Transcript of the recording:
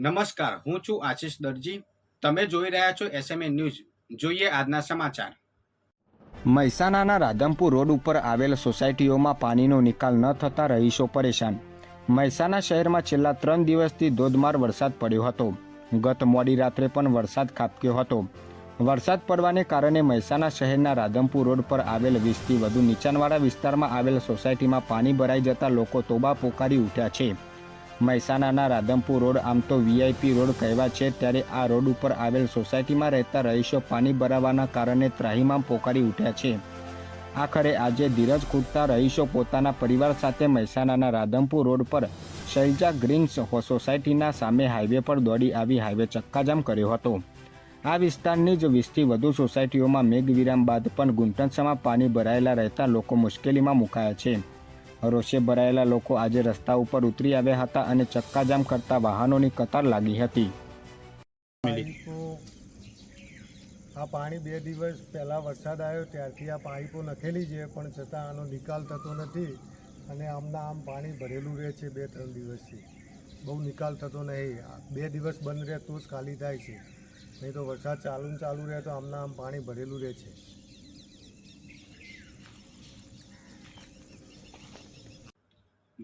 નમસ્કાર, હું છું આશીષ દરજી. તમે જોઈ રહ્યા છો એસએમએ ન્યૂઝ જોઈએ આજના સમાચાર. મહેસાણાના રાધમપુર રોડ ઉપર આવેલ સોસાયટીઓમાં પાણીનો નિકાલ ન થતાં રહીશો પરેશાન. મહેસાણા શહેરમાં છેલ્લા ત્રણ દિવસથી ધોધમાર વરસાદ પડ્યો હતો. ગત મોડી રાત્રે પણ વરસાદ ખાબક્યો હતો. વરસાદ પડવાને કારણે મહેસાણા શહેરના રાધમપુર રોડ પર આવેલ વીસથી વધુ નીચાણવાળા વિસ્તારમાં આવેલ સોસાયટીમાં પાણી ભરાઈ જતા લોકો તોબા પોકારી ઉઠ્યા છે. મહેસાણાના રાધમપુર રોડ, આમ તો વીઆઈપી રોડ કહેવા છે, ત્યારે આ રોડ ઉપર આવેલ સોસાયટીમાં રહેતા રહીશો પાણી ભરાવાના કારણે ત્રાહીમામ પોકારી ઉઠ્યા છે. આખરે આજે ધીરજ ખૂટતા રહીશો પોતાના પરિવાર સાથે મહેસાણાના રાધમપુર રોડ પર શૈલજા ગ્રીન્સ સોસાયટીના સામે હાઈવે પર દોડી આવી હાઈવે ચક્કાજામ કર્યો હતો. આ વિસ્તારની જ વીસથી વધુ સોસાયટીઓમાં મેઘવિરામ બાદ પણ ગુંટણસામાં પાણી ભરાયેલા રહેતા લોકો મુશ્કેલીમાં મુકાયા છે. રોષે ભરાયેલા લોકો આજે રસ્તા ઉપર ઉતરી આવ્યા હતા અને ચક્કાજામ કરતા વાહનોની કતાર લાગી હતી. આ પાણી બે દિવસ પહેલાં વરસાદ આવ્યો, ત્યારથી આ પાઇપો નખેલી છે, પણ છતાં આનો નિકાલ થતો નથી અને આમના આમ પાણી ભરેલું રહે છે બે, ત્રણ દિવસથી. બહુ નિકાલ થતો નહીં. બે દિવસ બંધ રહે તો જ ખાલી થાય છે. નહીં તો વરસાદ ચાલુ ચાલુ રહે તો આમના આમ પાણી ભરેલું રહે છે.